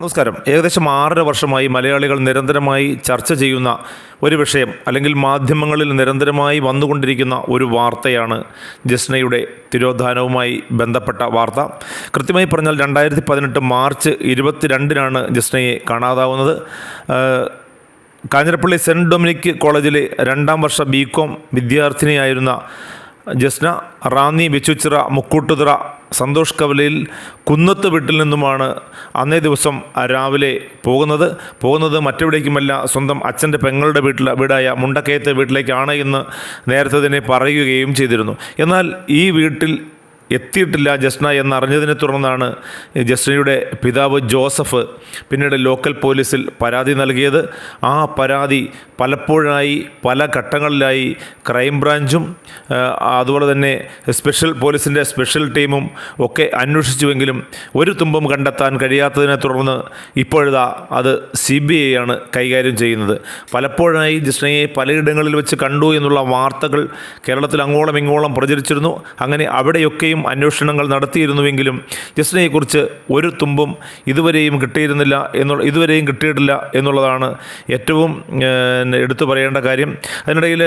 നമസ്കാരം. ഏകദേശം ആറര വർഷമായി മലയാളികൾ നിരന്തരമായി ചർച്ച ചെയ്യുന്ന ഒരു വിഷയം അല്ലെങ്കിൽ മാധ്യമങ്ങളിൽ നിരന്തരമായി വന്നുകൊണ്ടിരിക്കുന്ന ഒരു വാർത്തയാണ് ജസ്നയുടെ തിരോധാനവുമായി ബന്ധപ്പെട്ട വാർത്ത. കൃത്യമായി പറഞ്ഞാൽ രണ്ടായിരത്തി പതിനെട്ട് മാർച്ച് ഇരുപത്തിരണ്ടിനാണ് ജസ്നയെ കാണാതാവുന്നത്. കാഞ്ഞിരപ്പള്ളി സെന്റ് ഡൊമിനിക് കോളേജിലെ രണ്ടാം വർഷ ബി കോം വിദ്യാർത്ഥിനിയായിരുന്ന ജസ്ന റാന്നി ബിച്ചുച്ചിറ മുക്കൂട്ടുതിറ സന്തോഷ് കവലയിൽ കുന്നത്ത് വീട്ടിൽ നിന്നുമാണ് അന്നേ ദിവസം രാവിലെ പോകുന്നത്. പോകുന്നത് മറ്റെവിടേക്കുമല്ല സ്വന്തം അച്ഛന്റെ പെങ്ങളുടെ വീട്ടിൽ വീടായ മുണ്ടക്കയത്തെ വീട്ടിലേക്കാണ് എന്ന് നേരത്തെ തന്നെ പറയുകയും ചെയ്തിരുന്നു. എന്നാൽ ഈ വീട്ടിൽ എത്തിയിട്ടില്ല ജസ്ന എന്നറിഞ്ഞതിനെ തുടർന്നാണ് ജസ്നയുടെ പിതാവ് ജോസഫ് പിന്നീട് ലോക്കൽ പോലീസിൽ പരാതി നൽകിയത്. ആ പരാതി പലപ്പോഴായി പല ഘട്ടങ്ങളിലായി ക്രൈംബ്രാഞ്ചും അതുപോലെ തന്നെ സ്പെഷ്യൽ പോലീസിന്റെ സ്പെഷ്യൽ ടീമും ഒക്കെ അന്വേഷിച്ചുവെങ്കിലും ഒരു തുമ്പും കണ്ടെത്താൻ കഴിയാത്തതിനെ തുടർന്ന് ഇപ്പോഴിതാ അത് സി ബി ഐ ആണ് കൈകാര്യം ചെയ്യുന്നത്. പലപ്പോഴായി ജസ്നയെ പലയിടങ്ങളിൽ വെച്ച് കണ്ടു എന്നുള്ള വാർത്തകൾ കേരളത്തിൽ അങ്ങോളം ഇങ്ങോളം പ്രചരിച്ചിരുന്നു. അങ്ങനെ അവിടെയൊക്കെയും അന്വേഷണങ്ങൾ നടത്തിയിരുന്നുവെങ്കിലും ജസ്നയെക്കുറിച്ച് ഒരു തുമ്പും ഇതുവരെയും കിട്ടിയിരുന്നില്ല എന്നുള്ള ഇതുവരെയും കിട്ടിയിട്ടില്ല എന്നുള്ളതാണ് ഏറ്റവും എടുത്തു പറയേണ്ട കാര്യം. അതിനിടയിൽ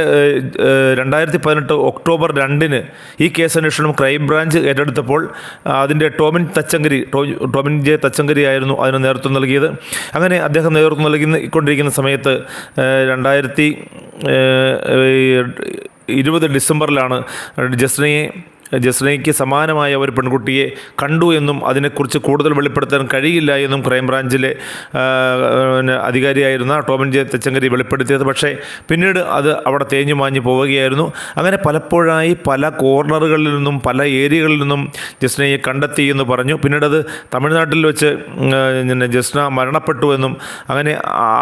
രണ്ടായിരത്തി പതിനെട്ട് ഒക്ടോബർ രണ്ടിന് ഈ കേസ് അന്വേഷണം ക്രൈംബ്രാഞ്ച് ഏറ്റെടുത്തപ്പോൾ അതിന്റെ ടോമിൻ തച്ചങ്കരി ടോമിൻ ജെ തച്ചങ്കരി ആയിരുന്നു അതിന് നേതൃത്വം നൽകിയത്. അങ്ങനെ അദ്ദേഹം നേതൃത്വം നൽകിക്കൊണ്ടിരിക്കുന്ന സമയത്ത് രണ്ടായിരത്തി ഇരുപത് ഡിസംബറിലാണ് ജസ്നയെ ജസ്നയ്ക്ക് സമാനമായ ഒരു പെൺകുട്ടിയെ കണ്ടു എന്നും അതിനെക്കുറിച്ച് കൂടുതൽ വെളിപ്പെടുത്താൻ കഴിയില്ല എന്നും ക്രൈംബ്രാഞ്ചിലെ അധികാരിയായിരുന്ന ടോമിൻ ജെ തെച്ചങ്കരി വെളിപ്പെടുത്തിയത്. പക്ഷേ പിന്നീട് അത് അവിടെ തേഞ്ഞു മാഞ്ഞു പോവുകയായിരുന്നു. അങ്ങനെ പലപ്പോഴായി പല കോർണറുകളിൽ നിന്നും പല ഏരിയകളിൽ നിന്നും ജസ്നയെ കണ്ടെത്തി എന്ന് പറഞ്ഞു. പിന്നീട് അത് തമിഴ്നാട്ടിൽ വെച്ച് ജസ്ന മരണപ്പെട്ടു എന്നും അങ്ങനെ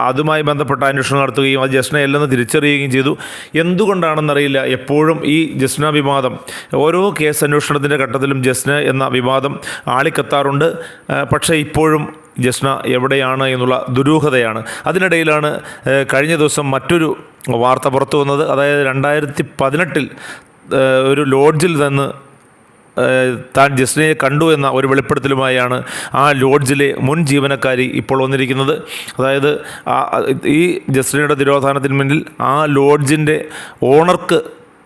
അതുമായി ബന്ധപ്പെട്ട അന്വേഷണം നടത്തുകയും അത് ജസ്നയല്ലെന്ന് തിരിച്ചറിയുകയും ചെയ്തു. എന്തുകൊണ്ടാണെന്നറിയില്ല. എപ്പോഴും ഈ ജസ്ന വിവാദം ഓരോ കേസ് അന്വേഷണത്തിന്റെ ഘട്ടത്തിലും ജസ്ന എന്ന വിവാദം ആളിക്കത്താറുണ്ട്. പക്ഷേ ഇപ്പോഴും ജസ്ന എവിടെയാണ് എന്നുള്ള ദുരൂഹതയാണ്. അതിനിടയിലാണ് കഴിഞ്ഞ ദിവസം മറ്റൊരു വാർത്ത പുറത്തു വന്നത്. അതായത് രണ്ടായിരത്തി പതിനെട്ടിൽ ഒരു ലോഡ്ജിൽ നിന്ന് താൻ ജസ്നയെ കണ്ടു എന്ന ഒരു വെളിപ്പെടുത്തലുമായാണ് ആ ലോഡ്ജിലെ മുൻ ജീവനക്കാരി ഇപ്പോൾ വന്നിരിക്കുന്നത്. അതായത് ഈ ജസ്നയുടെ തിരോധാനത്തിന് മുന്നിൽ ആ ലോഡ്ജിന്റെ ഓണർക്ക്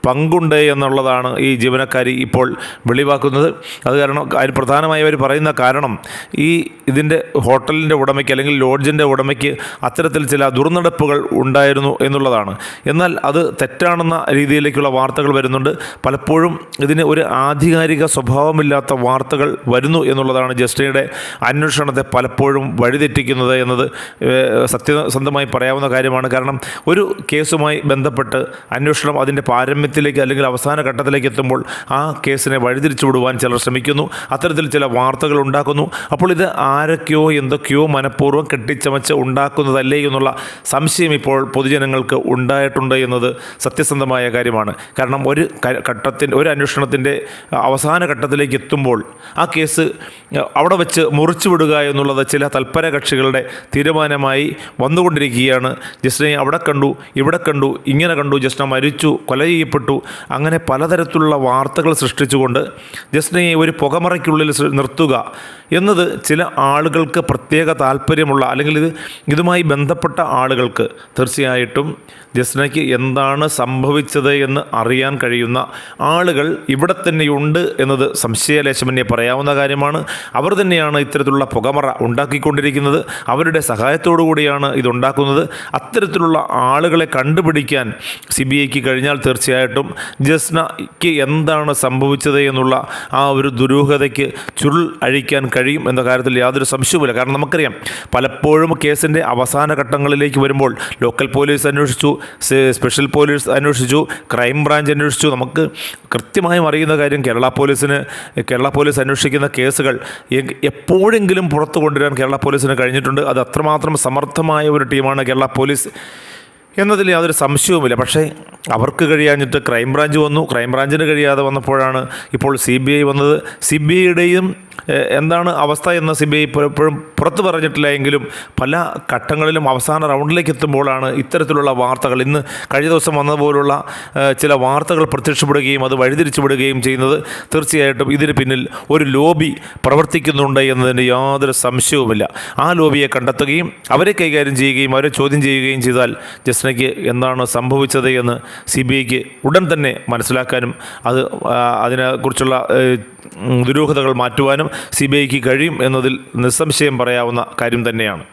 പങ്കുണ്ട് എന്നുള്ളതാണ് ഈ ജീവനക്കാരി ഇപ്പോൾ വെളിവാക്കുന്നത്. അത് കാരണം അതിന് പ്രധാനമായി അവർ പറയുന്ന കാരണം ഈ ഇതിന്റെ ഹോട്ടലിന്റെ ഉടമയ്ക്ക് അല്ലെങ്കിൽ ലോഡ്ജിന്റെ ഉടമയ്ക്ക് അത്തരത്തിൽ ചില ദുർനടപ്പുകൾ ഉണ്ടായിരുന്നു എന്നുള്ളതാണ്. എന്നാൽ അത് തെറ്റാണെന്ന രീതിയിലേക്കുള്ള വാർത്തകൾ വരുന്നുണ്ട്. പലപ്പോഴും ഇതിന് ഒരു ആധികാരിക സ്വഭാവമില്ലാത്ത വാർത്തകൾ വരുന്നു എന്നുള്ളതാണ് ജസ്റ്റിനയുടെ അന്വേഷണത്തെ പലപ്പോഴും വഴിതെറ്റിക്കുന്നത് എന്നത് സത്യസന്ധമായി പറയാവുന്ന കാര്യമാണ്. കാരണം ഒരു കേസുമായി ബന്ധപ്പെട്ട് അന്വേഷണം അതിന്റെ പാരമ്യത്തിലേക്ക് അല്ലെങ്കിൽ അവസാന ഘട്ടത്തിലേക്ക് എത്തുമ്പോൾ ആ കേസിനെ വഴിതിരിച്ചു വിടുവാൻ ചിലർ ശ്രമിക്കുന്നു. അത്തരത്തിൽ ചില വാർത്തകൾ ഉണ്ടാക്കുന്നു. അപ്പോൾ ഇത് ആരൊക്കെയോ എന്തൊക്കെയോ മനഃപൂർവം കെട്ടിച്ചമച്ച് ഉണ്ടാക്കുന്നതല്ലേ എന്നുള്ള സംശയം ഇപ്പോൾ പൊതുജനങ്ങൾക്ക് ഉണ്ടായിട്ടുണ്ട് എന്നത് സത്യസന്ധമായ കാര്യമാണ്. കാരണം ഒരു ഘട്ടത്തിന്റെ ഒരു അന്വേഷണത്തിന്റെ അവസാന ഘട്ടത്തിലേക്ക് എത്തുമ്പോൾ ആ കേസ് അവിടെ വെച്ച് മുറിച്ചു വിടുക എന്നുള്ളത് ചില തൽപര കക്ഷികളുടെ തീരുമാനമായി വന്നുകൊണ്ടിരിക്കുകയാണ്. ജസ്റ്റിനെ അവിടെ കണ്ടു ഇവിടെ കണ്ടു ഇങ്ങനെ കണ്ടു ജസ്റ്റിനെ മരിച്ചു കൊല ചെയ്യപ്പെട്ടു അങ്ങനെ പലതരത്തിലുള്ള വാർത്തകൾ സൃഷ്ടിച്ചുകൊണ്ട് ജസ്നയെ ഒരു പുകമറയ്ക്കുള്ളിൽ നിർത്തുക എന്നത് ചില ആളുകൾക്ക് പ്രത്യേക താല്പര്യമുള്ള അല്ലെങ്കിൽ ഇത് ഇതുമായി ബന്ധപ്പെട്ട ആളുകൾക്ക് തീർച്ചയായിട്ടും ജസ്നയ്ക്ക് എന്താണ് സംഭവിച്ചത് എന്ന് അറിയാൻ കഴിയുന്ന ആളുകൾ ഇവിടെ തന്നെയുണ്ട് എന്നത് സംശയലേശമന്യെ പറയാവുന്ന കാര്യമാണ്. അവർ തന്നെയാണ് ഇത്തരത്തിലുള്ള പുകമറ ഉണ്ടാക്കിക്കൊണ്ടിരിക്കുന്നത്. അവരുടെ സഹായത്തോടു കൂടിയാണ് ഇതുണ്ടാക്കുന്നത്. അത്തരത്തിലുള്ള ആളുകളെ കണ്ടുപിടിക്കാൻ സി ബി ഐക്ക് കഴിഞ്ഞാൽ തീർച്ചയായിട്ടും ജസ്നയ്ക്ക് എന്താണ് സംഭവിച്ചത് എന്നുള്ള ആ ഒരു ദുരൂഹതയ്ക്ക് ചുരുൾ അഴിക്കാൻ കഴിയും എന്ന കാര്യത്തിൽ യാതൊരു സംശയവുമില്ല. കാരണം നമുക്കറിയാം പലപ്പോഴും കേസിന്റെ അവസാന ഘട്ടങ്ങളിലേക്ക് വരുമ്പോൾ ലോക്കൽ പോലീസ് അന്വേഷിച്ചു സ്പെഷ്യൽ പോലീസ് അന്വേഷിച്ചു ക്രൈം ബ്രാഞ്ച് അന്വേഷിച്ചു. നമുക്ക് കൃത്യമായും അറിയുന്ന കാര്യം കേരള പോലീസിന് കേരള പോലീസ് അന്വേഷിക്കുന്ന കേസുകൾ എപ്പോഴെങ്കിലും പുറത്തു കൊണ്ടുവരാൻ കേരള പോലീസിന് കഴിഞ്ഞിട്ടുണ്ട്. അത് അത്രമാത്രം സമർത്ഥമായ ഒരു ടീമാണ് കേരള പോലീസ് എന്നതിൽ യാതൊരു സംശയവുമില്ല. പക്ഷേ അവർക്ക് കഴിയാഞ്ഞിട്ട് ക്രൈംബ്രാഞ്ച് വന്നു. ക്രൈംബ്രാഞ്ചിന് കഴിയാതെ വന്നപ്പോഴാണ് ഇപ്പോൾ സി ബി ഐ വന്നത്. സി ബി ഐയുടെയും എന്താണ് അവസ്ഥ എന്ന് സി ബി ഐ ഇപ്പോഴും പുറത്തു പറഞ്ഞിട്ടില്ല എങ്കിലും പല ഘട്ടങ്ങളിലും അവസാന റൗണ്ടിലേക്ക് എത്തുമ്പോഴാണ് ഇത്തരത്തിലുള്ള വാർത്തകൾ. ഇന്ന് കഴിഞ്ഞ ദിവസം വന്നതുപോലുള്ള ചില വാർത്തകൾ പ്രത്യക്ഷപ്പെടുകയും അത് വഴിതിരിച്ചുവിടുകയും ചെയ്യുന്നത് തീർച്ചയായിട്ടും ഇതിന് പിന്നിൽ ഒരു ലോബി പ്രവർത്തിക്കുന്നുണ്ട് എന്നതിന് യാതൊരു സംശയവുമില്ല. ആ ലോബിയെ കണ്ടെത്തുകയും അവരെ കൈകാര്യം ചെയ്യുകയും അവരെ ചോദ്യം ചെയ്യുകയും ചെയ്താൽ ജസ്നയ്ക്ക് എന്താണ് സംഭവിച്ചത് എന്ന് സി ബി ഐക്ക് ഉടൻ തന്നെ മനസ്സിലാക്കാനും അത് അതിനെക്കുറിച്ചുള്ള ദുരൂഹതകൾ മാറ്റുവാനും സി ബി ഐക്ക് കഴിയും എന്നതിൽ നിസ്സംശയം പറയാവുന്ന കാര്യം തന്നെയാണ്.